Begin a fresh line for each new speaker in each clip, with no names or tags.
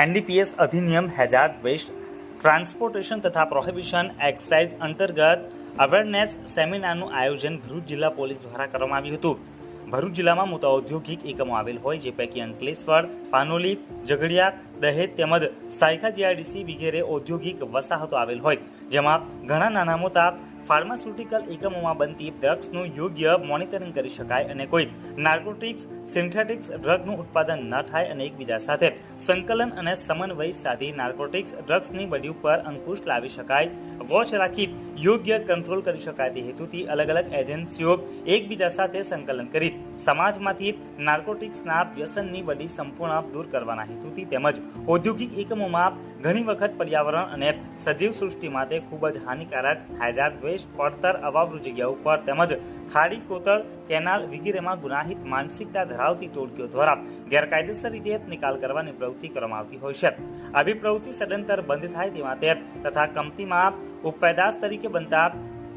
NDPS અધિનિયમ hazard waste. Transportation તથા prohibition excise અંતર્ગત અવેરનેસ સેમિનારનું આયોજન ભરૂચ જિલ્લા પોલીસ દ્વારા કરવામાં આવ્યું હતું. ભરૂચ જિલ્લામાં મોટા ઔદ્યોગિક એકમો આવેલ હોય જે પૈકી અંકલેશ્વર, પાનોલી, ઝઘડિયા, દહેજ તેમજ સાયખા જીઆરડીસી વગેરે ઔદ્યોગિક વસાહતો આવેલ હોય. જેમાં ઘણા નાના મોટા ફાર્માસ્યુટિકલ એકમોમાં બનતી ડ્રગ્સનું યોગ્ય મોનિટરિંગ કરી શકાય અને કોઈ નાર્કોટિક્સ, સિન્થેટિક્સ ડ્રગનું ઉત્પાદન ન થાય અને એકબીજા સાથે સંકલન અને સમન્વય સાધી નાર્કોટિક્સ ડ્રગ્સની બડી ઉપર અંકુશ લાવી શકાય. વોચ રાખી યોગ્ય કંટ્રોલ કરી શકાય તે હેતુથી અલગ અલગ એજન્સીઓ એકબીજા સાથે સંકલન કરી સમાજમાંથી નાર્કોટિક્સના વ્યસનની વડી સંપૂર્ણ દૂર કરવાના હેતુથી તેમજ ઔદ્યોગિક એકમોમાં ઘણી વખત પર્યાવરણ અને સજીવ સૃષ્ટિ માટે ખૂબ જ હાનિકારક હાજાર વેસ્ટ, પડતર, અવાવરૂ જગ્યા ઉપર તેમજ ખાડી, કોતર, કેનાલ વગેરેમાં ગુનાહિત માનસિકતા ધરાવતી ટોળકીઓ દ્વારા ગેરકાયદેસર રીતે નિકાલ કરવાની પ્રવૃત્તિ કરવામાં આવતી હોય છે. આવી પ્રવૃત્તિ સદંતર બંધ થાય તે માટે તથા કંપનીમાં ઉપપેદાશ તરીકે બનતા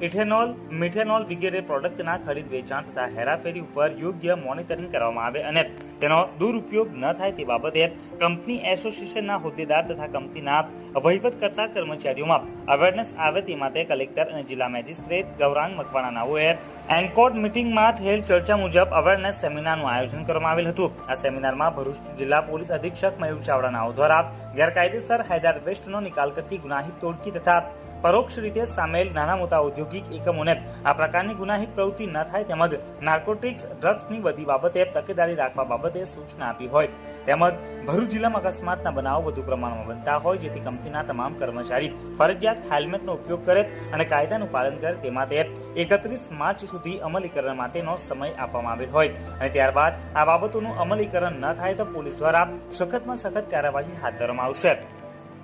ઇથેનોલ, મિથેનોલ વગેરે પ્રોડક્ટના ખરીદ વેચાણ તથા હેરાફેરી ઉપર યોગ્ય મોનિટરિંગ કરવામાં આવે અને તેનો દુરુપયોગ ન થાય તે બાબતે કંપની એસોસિએશનના હોદ્દેદાર તથા કંપનીના વહીવટકર્તા કર્મચારીઓમાં અવેરનેસ આવે તે માટે કલેક્ટર અને જિલ્લા મેજિસ્ટ્રેટ ગૌરાંગ મકવાણાનાઓએ એન્કોર્ડ મિટિંગમાં થયેલ ચર્ચા મુજબ અવેરનેસ સેમિનારનું આયોજન કરવામાં આવેલ હતું. આ સેમિનારમાં ભરૂચ જિલ્લા પોલીસ અધિક્ષક મયુર ચાવડાનાઓ દ્વારા ગેરકાયદેસર હાઇઝાર્ડ વેસ્ટનો નિકાલ કરતી ગુનાહિત તોડકી તથા પરોક્ષ રીતે સામેલ નાના મોટા ઔદ્યોગિક એકમોને આ પ્રકારની ગુનાહિત પ્રવૃત્તિ ન થાય તેમજ નાર્કોટિક્સ ડ્રગ્સની બધી બાબતે તકેદારી રાખવા બાબતે સૂચના આપી હોય. તેમજ ભરૂચ જિલ્લામાં અકસ્માતના બનાવો વધુ પ્રમાણમાં બનતા હોય જેથી કંપનીના તમામ કર્મચારી ફરજિયાત હેલ્મેટનો ઉપયોગ કરે અને કાયદાનું પાલન કરે તે માટે એકત્રીસ માર્ચ સુધી અમલીકરણ માટેનો સમય આપવામાં આવેલ હોય. અને ત્યારબાદ આ બાબતોનું અમલીકરણ ન થાય તો પોલીસ દ્વારા સખતમાં સખત કાર્યવાહી હાથ ધરવામાં આવશે.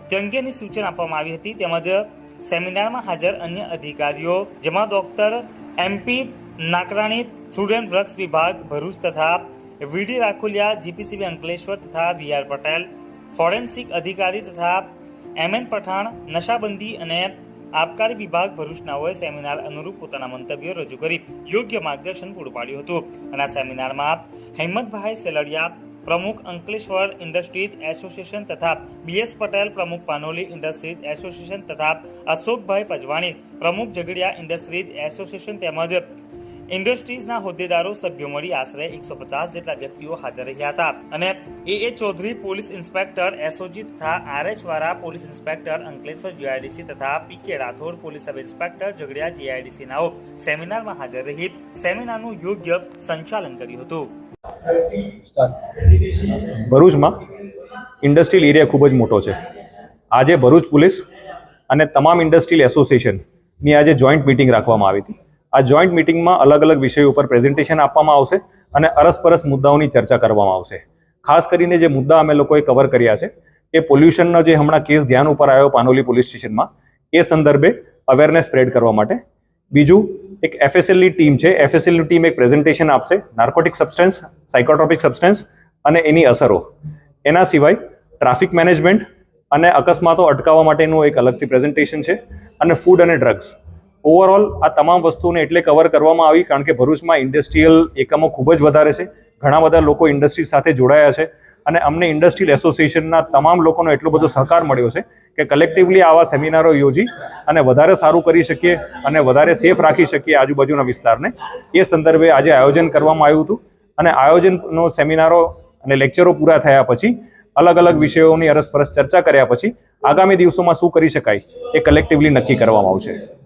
તે અંગેની સૂચના આપવામાં આવી હતી તેમજ સેમિનારમાં હાજર અન્ય અધિકારીઓ, જેમાં doctor MP Nakrani, food and drugs વિભાગ, ભરૂચ તથા વીડી રાખોલિયા, જીપીસીબી અંકલેશ્વર તથા વીઆર પટેલ, ફોરેન્સિક અધિકારી તથા એમએન પઠાણ, નશાબંધી અને આબકારી વિભાગ ભરૂચનાઓએ સેમિનાર અનુરૂપ પોતાના મંતવ્યો રજૂ કરી યોગ્ય માર્ગદર્શન પૂરું પાડ્યું હતું. અને આ સેમિનારમાં હેમંતભાઈ સેલડિયા પ્રમુખ અંકલેશ્વર ઇન્ડસ્ટ્રીઝ એસોસિએશન તથા બીએસ પટેલ પ્રમુખ પાનોલી ઇન્ડસ્ટ્રીઝ એસોસિએશન તથા અશોકભાઈ પજવાણી પ્રમુખ ઝઘડિયા ઇન્ડસ્ટ્રીઝ એસોસિએશન તેમજ ઇન્ડસ્ટ્રીઝના હોદ્દેદારો સભ્યો મળી આશરે એકસો પચાસ જેટલા વ્યક્તિઓ હાજર રહ્યા હતા. અને A. A. Chaudhary police inspector SOG તથા R H Vala police inspector Ankleshwar GIDC તથા P K Rathod police sub inspector Jhagadia GIDC નાઓ સેમિનારમાં હાજર રહી સેમિનારનું યોગ્ય સંચાલન કર્યું હતું.
ભરૂચમાં ઇન્ડસ્ટ્રીયલ એરિયા ખૂબ જ મોટો છે. આજે ભરૂચ પોલીસ અને તમામ ઇન્ડસ્ટ્રીયલ એસોસિએશનની આજે જોઈન્ટ મિટિંગ રાખવામાં આવી હતી. આ જોઈન્ટ મિટિંગમાં અલગ અલગ વિષયો ઉપર પ્રેઝન્ટેશન આપવામાં આવશે અને અરસપરસ મુદ્દાઓની ચર્ચા કરવામાં આવશે. ખાસ કરીને જે મુદ્દા અમે લોકોએ કવર કર્યા છે, એ પોલ્યુશનનો જે હમણાં કેસ ધ્યાન ઉપર આવ્યો પાનોલી પોલીસ સ્ટેશનમાં, એ સંદર્ભે અવેરનેસ સ્પ્રેડ કરવા માટે બીજું, એક એફએસએલની ટીમ છે. એફએસએલની ટીમ એક પ્રેઝન્ટેશન આપશે. નાર્કોટિક સબસ્ટન્સ સાયકોટ્રોપિક સબસ્ટન્સ અને એની અસરો. એના સિવાય ટ્રાફિક મેનેજમેન્ટ અને અકસ્માતો અટકાવવા માટેનું એક અલગથી પ્રેઝન્ટેશન છે અને ફૂડ અને ડ્રગ્સ ઓવરઓલ આ તમામ વસ્તુને એટલે કવર કરવામાં આવી કારણ કે ભરૂચમાં ઇન્ડસ્ટ્રીયલ એકમો ખૂબ જ વધારે છે. ઘણા બધા લોકો ઇન્ડસ્ટ્રી સાથે જોડાયા છે અને અમને ઇન્ડસ્ટ્રીયલ એસોસિએશનના તમામ લોકોનો એટલો બધો સહકાર મળ્યો છે કે કલેક્ટિવલી આવા સેમિનારો યોજી અને વધારે સારું કરી શકીએ અને વધારે સેફ રાખી શકીએ આજુબાજુના વિસ્તારને. એ સંદર્ભે આજે આયોજન કરવામાં આવ્યું હતું અને આયોજનનો સેમિનારો અને લેક્ચરો પૂરા થયા પછી, અલગ અલગ વિષયોની અરસપરસ ચર્ચા કર્યા પછી, આગામી દિવસોમાં શું કરી શકાય એ કલેક્ટિવલી નક્કી કરવામાં આવશે.